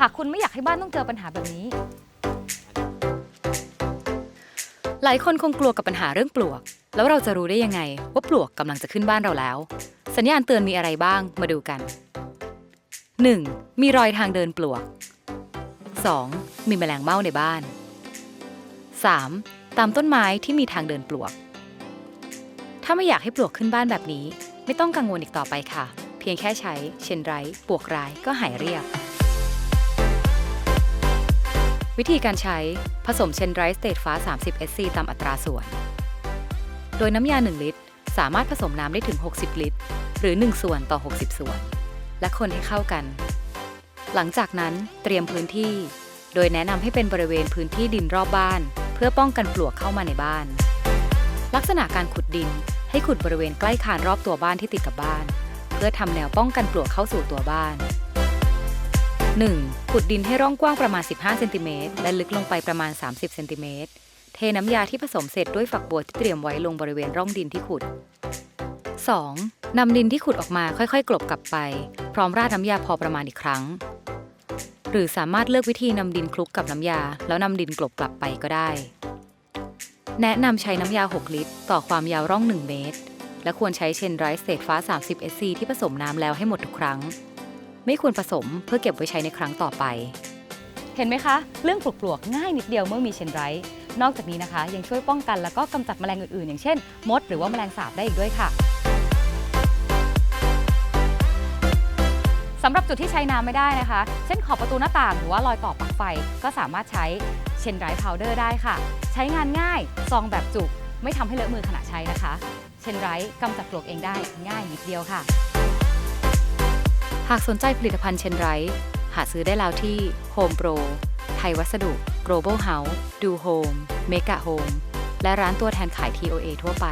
หากคุณไม่อยากให้บ้านต้องเจอปัญหาแบบนี้ หลายคนคงกลัวกับปัญหาเรื่องปลวก แล้วเราจะรู้ได้ยังไง ว่าปลวกกำลังจะขึ้นบ้านเราแล้ว สัญญาณเตือนมีอะไรบ้างมาดูกัน 1. มีรอยทางเดินปลวก 2. มีแมลงเม่าในบ้าน 3. ตามต้นไม้ที่มีทางเดินปลวก ถ้าไม่อยากให้ปลวกขึ้นบ้านแบบนี้ ไม่ต้องกังวลอีกต่อไปค่ะ เพียงแค่ใช้เชนไรปลวกร้ายก็หายเรียบ วิธีการใช้ผสมเชนไรท์สเตทฟ้า 30 SC ตามอัตราส่วน โดยน้ำยา 1 ลิตร สามารถผสมน้ำได้ถึง 60 ลิตร หรือ 1 ส่วนต่อ 60 ส่วน และคนให้เข้ากัน หลังจากนั้นเตรียมพื้นที่ โดยแนะนำให้เป็นบริเวณพื้นที่ดินรอบบ้าน เพื่อป้องกันปลวกเข้ามาในบ้าน ลักษณะการขุดดินให้ขุดบริเวณใกล้คานรอบตัวบ้านที่ติดกับบ้าน เพื่อทำแนวป้องกันปลวกเข้าสู่ตัวบ้าน 1. ขุดดินให้ร่องกว้างประมาณ 15 เซนติเมตรและลึกลงไปประมาณ 30 เซนติเมตร เทน้ำยาที่ผสมเสร็จด้วยฝักบัวที่เตรียมไว้ลงบริเวณร่องดินที่ขุด 2. นำดินที่ขุดออกมาค่อยๆ กลบกลับไป พร้อมราดน้ำยาพอประมาณอีกครั้ง หรือสามารถเลือกวิธีนำดินคลุกกับน้ำยา แล้วนำดินกลบกลับไปก็ได้ แนะนำใช้น้ำยา 6 ลิตร ต่อความยาวร่อง 1 เมตร และควรใช้เชนไรส์เศษฟ้า 30 SC ที่ผสมน้ำแล้วให้หมดทุกครั้ง ไม่ควรผสมเพื่อเก็บไว้ใช้ในครั้งต่อไป เห็นไหมคะ เรื่องปลวกง่ายนิดเดียวเมื่อมีเชนไรท์นอกจากนี้นะคะ ยังช่วยป้องกันแล้วก็กำจัดแมลงอื่นๆ อย่างเช่น มด หรือว่าแมลงสาบได้อีกด้วยค่ะสำหรับจุดที่ใช้น้ำไม่ได้นะคะ เช่นขอบประตูหน้าต่างหรือว่ารอยต่อปลั๊กไฟ ก็สามารถใช้เชนไรท์พาวเดอร์ได้ค่ะ ใช้งานง่ายซองแบบจุก ไม่ทำให้เลอะมือขณะใช้นะคะ เชนไรท์กำจัดปลวกเองได้ง่ายนิดเดียวค่ะ หากสนใจผลิตภัณฑ์เชนไรท์หาซื้อได้แล้วที่ Home Pro ไทยวัสดุ Global House ดู Home Mega Home และร้านตัวแทนขาย TOA ทั่วไป